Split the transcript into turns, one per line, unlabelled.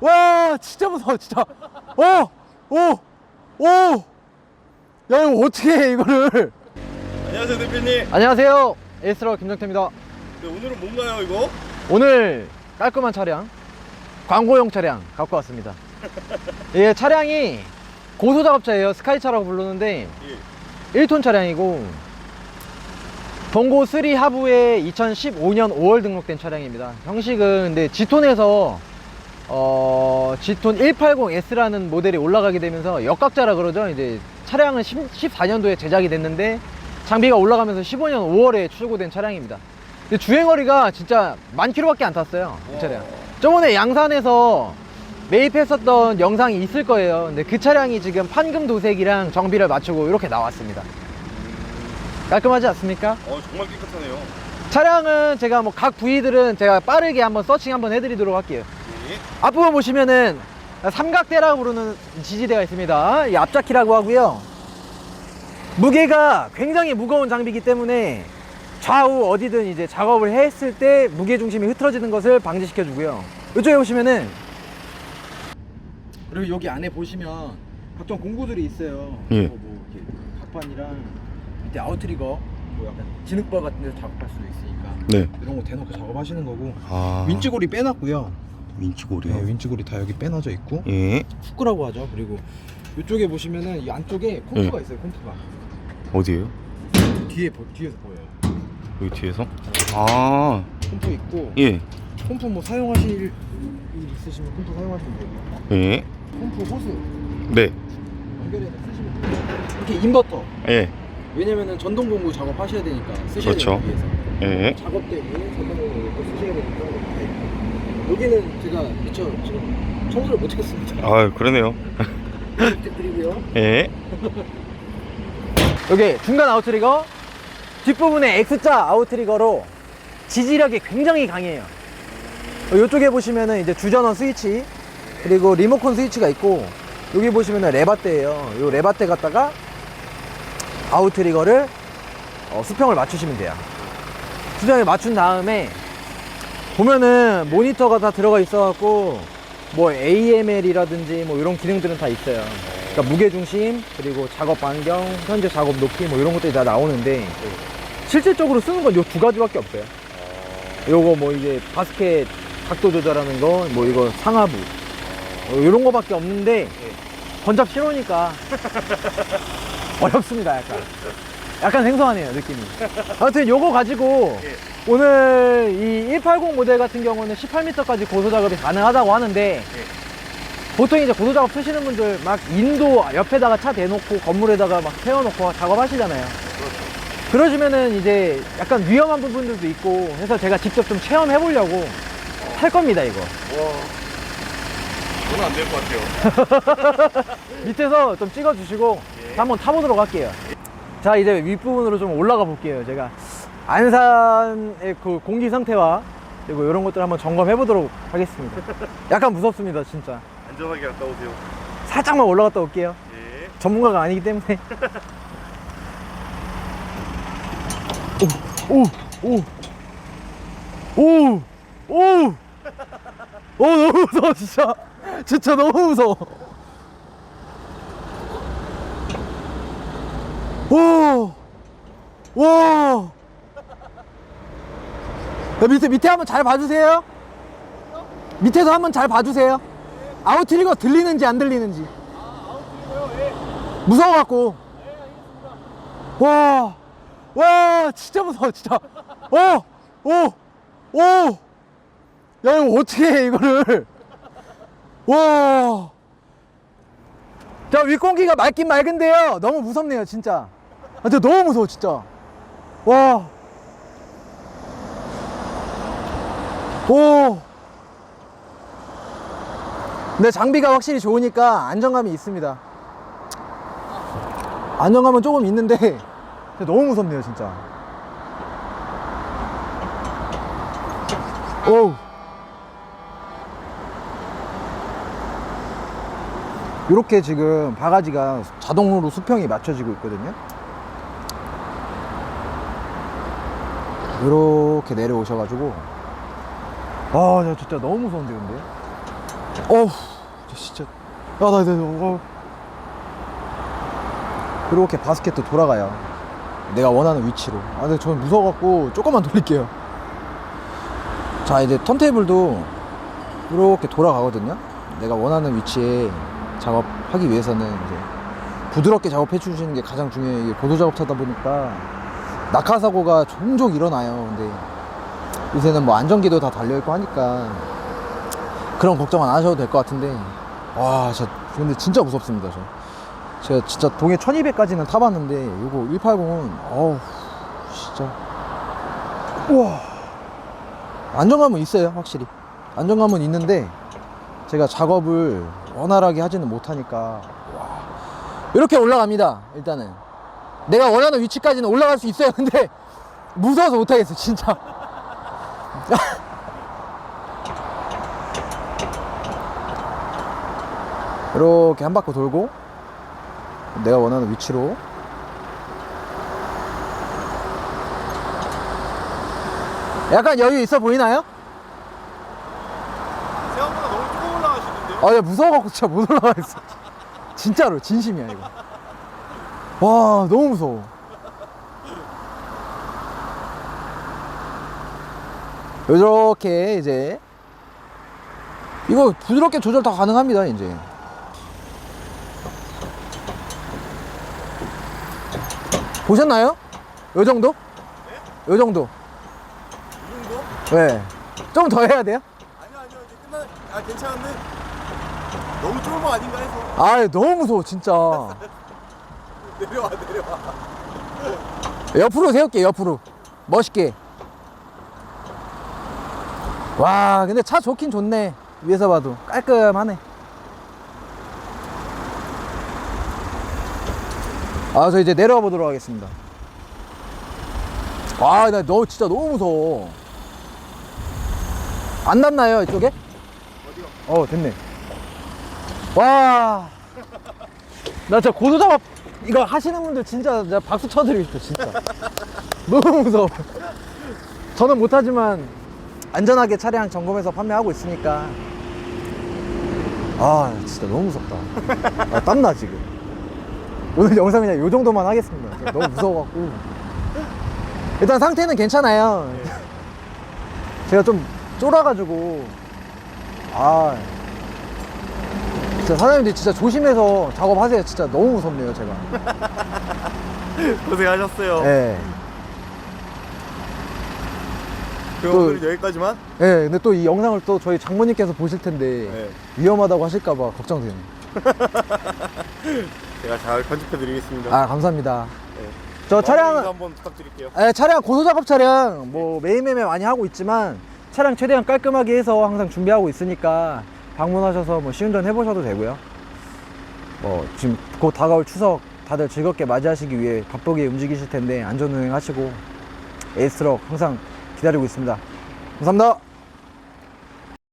와 진짜 무서워 진짜. 오오오야 이거 어떻게 해 이거를?
안녕하세요 대표님.
안녕하세요. 에스트라 김정태입니다.
네, 오늘은 뭔가요 이거?
오늘 깔끔한 차량 광고용 차량 갖고 왔습니다. 이 차량이 고소작업차예요. 스카이차라고 부르는데
예.
1톤 차량이고 동고 3 하부에 2015년 5월 등록된 차량입니다. 형식은 근데 지톤에서 어, 지톤 180S라는 모델이 올라가게 되면서 역각자라 그러죠. 이제 차량은 10, 14년도에 제작이 됐는데 장비가 올라가면서 15년 5월에 출고된 차량입니다. 근데 주행거리가 진짜 만 킬로밖에 안 탔어요 이 차량. 저번에 양산에서 매입했었던 영상이 있을 거예요. 근데 그 차량이 지금 판금 도색이랑 정비를 마치고 이렇게 나왔습니다. 깔끔하지 않습니까?
어 정말 깨끗하네요.
차량은 제가 뭐 각 부위들은 제가 빠르게 한번 서칭 한번 해드리도록 할게요.
예.
앞부분 보시면은 삼각대라고 부르는 지지대가 있습니다. 이 앞자키라고 하고요. 무게가 굉장히 무거운 장비이기 때문에 좌우 어디든 이제 작업을 했을 때 무게 중심이 흐트러지는 것을 방지시켜 주고요. 이쪽에 보시면은 그리고 여기 안에 보시면 각종 공구들이 있어요.
예.
뭐, 뭐 이렇게 각판이랑 밑에 아웃트리거 뭐 약간 진흙벌 같은 데서 작업할 수도 있으니까
네.
이런 거 대놓고 작업하시는 거고
아.
윈치골이 빼놨고요
민치골이요?
네, 윈치골이 다 여기 빼놔져 있고
예
후크라고 하죠. 그리고 이쪽에 보시면은 이 안쪽에 콤프가
예.
있어요. 콤프가
어디에요?
뒤에 보- 뒤에서 보여요.
여기 뒤에서? 아
콤프 있고
예.
콤프 뭐 사용하실 일 있으시면 콤프 사용하시면 되고
예.
콤프 호스
네.
연결해서 쓰시면 돼요. 이렇게 인버터.
예.
왜냐면은 전동 공구 작업하셔야 되니까 쓰셔야
그렇죠.
되기 위해서
예.
작업 때문에 전동 공구 쓰셔야 되니까. 여기는 제가 미처 지금 청소를 못 했습니다.
아 그러네요.
부탁드리고요.
예.
여기 중간 아웃트리거 뒷부분에 X자 아웃트리거로 지지력이 굉장히 강해요 이쪽에 보시면은 이제 주전원 스위치 그리고 리모컨 스위치가 있고 여기 보시면은 레바대예요 이 레바대 갖다가 아웃트리거를 어, 수평을 맞추시면 돼요 수평을 맞춘 다음에 보면은 모니터가 다 들어가 있어 갖고 뭐 AML이라든지 뭐 이런 기능들은 다 있어요. 그러니까 무게 중심 그리고 작업 반경 현재 작업 높이 뭐 이런 것들이 다 나오는데 실질적으로 쓰는 건 요 두 가지밖에 없어요. 요거 뭐 이제 바스켓 각도 조절하는 거 뭐 이거 상하부 어, 이런 거밖에 없는데 번잡 싫으니까 어렵습니다 약간 약간 생소하네요 느낌이 아무튼 요거 가지고 오늘 이 180 모델 같은 경우는 18m까지 고소 작업이 가능하다고 하는데 보통 이제 고소 작업 쓰시는 분들 막 인도 옆에다가 차 대놓고 건물에다가 막 세워놓고 작업하시잖아요. 그러시면은 이제 약간 위험한 부분들도 있고 해서 제가 직접 좀 체험해 보려고 할 겁니다 이거.
저는 안 될 것 같아요.
밑에서 좀 찍어 주시고 한번 타보도록 할게요. 자 이제 윗부분으로 좀 올라가 볼게요. 제가 안산의 그 공기 상태와 그리고 이런 것들 한번 점검해 보도록 하겠습니다. 약간 무섭습니다 진짜.
안전하게 갔다 오세요.
살짝만 올라갔다 올게요.
예.
전문가가 아니기 때문에. 오, 오, 오, 오, 오, 오, 너무 무서워, 진짜. 진짜 너무 무서워. 오, 와. 야, 밑에, 밑에 한번 잘 봐주세요. 밑에서 한번 잘 봐주세요. 아웃트리거 들리는지 안 들리는지. 무서워갖고. 와, 와, 진짜 무서워, 진짜. 어, 오, 오. 야, 이거 어떻게 해, 이거를. 와. 자, 윗공기가 맑긴 맑은데요. 너무 무섭네요, 진짜. 아, 진짜 너무 무서워, 진짜. 와. 오. 근데 장비가 확실히 좋으니까 안정감이 있습니다. 안정감은 조금 있는데 너무 무섭네요 진짜. 오. 이렇게 지금 바가지가 자동으로 수평이 맞춰지고 있거든요. 이렇게 내려오셔가지고 아, 저 진짜 너무 무서운데 근데. 어우, 진짜. 야, 나, 나, 나, 어. 이렇게 바스켓도 돌아가요. 내가 원하는 위치로. 아, 근데 저는 무서워갖고 조금만 돌릴게요. 자, 이제 턴테이블도 이렇게 돌아가거든요. 내가 원하는 위치에 작업하기 위해서는 이제 부드럽게 작업해 주시는 게 가장 중요해요. 이게 고도 작업하다 보니까 낙하 사고가 종종 일어나요. 근데 요새는 뭐 안전기도 다 달려 있고 하니까 그런 걱정 안 하셔도 될 것 같은데 와, 저 근데 진짜 무섭습니다. 저. 제가 진짜 동해 1200까지는 타봤는데 이거 180은 어우 진짜 우와 안정감은 있어요 확실히 안정감은 있는데 제가 작업을 원활하게 하지는 못하니까 와 이렇게 올라갑니다 일단은 내가 원하는 위치까지는 올라갈 수 있어요 근데 무서워서 못하겠어 진짜 이렇게 한 바퀴 돌고 내가 원하는 위치로 약간 여유 있어 보이나요?
생각보다 너무 조금 올라가시는데요?
아, 야, 무서워갖고 진짜 못 올라가겠어. 진짜로, 진심이야, 이거. 와, 너무 무서워. 이렇게 이제, 이거 부드럽게 조절 다 가능합니다, 이제. 보셨나요? 요 정도? 요 정도?
이 정도?
네. 좀 더 해야 돼요?
아니요 아니요 이제 끝나 아 괜찮은데 너무 거 아닌가 해서
아, 너무 무서워, 진짜.
내려와 내려와.
옆으로 세울게 옆으로. 멋있게. 와 근데 차 좋긴 좋네. 위에서 봐도. 깔끔하네. 아 저 이제 내려가 보도록 하겠습니다. 와나 너 진짜 너무 무서워. 안 났나요 이쪽에?
어디요?
어 됐네. 와 나 진짜 고소 작업 이거 하시는 분들 진짜, 진짜 박수 쳐드리고 싶어 진짜. 너무 무서워. 저는 못하지만 안전하게 차량 점검해서 판매하고 있으니까. 아 진짜 너무 무섭다. 아, 땀나 지금. 오늘 영상 그냥 요 정도만 하겠습니다. 너무 무서워갖고. 일단 상태는 괜찮아요. 제가 좀 쫄아가지고. 아 진짜 사장님들 진짜 조심해서 작업하세요 진짜 너무 무섭네요 제가
고생하셨어요
예.
그럼
또-
오늘 여기까지만?
예, 근데 또 이 영상을 또 저희 장모님께서 보실 텐데
네
위험하다고 하실까봐 걱정돼요.
제가 잘 편집해 드리겠습니다
아, 감사합니다.
네.
저 차량,
한번 부탁드릴게요
예, 차량 고소작업 차량 뭐 매일매일 많이 하고 있지만 차량 최대한 깔끔하게 해서 항상 준비하고 있으니까 방문하셔서 뭐 시운전 해보셔도 되고요. 뭐 지금 곧 다가올 추석 다들 즐겁게 맞이하시기 위해 바쁘게 움직이실 텐데 안전 운행 하시고 에이스트럭 항상 기다리고 있습니다. 감사합니다.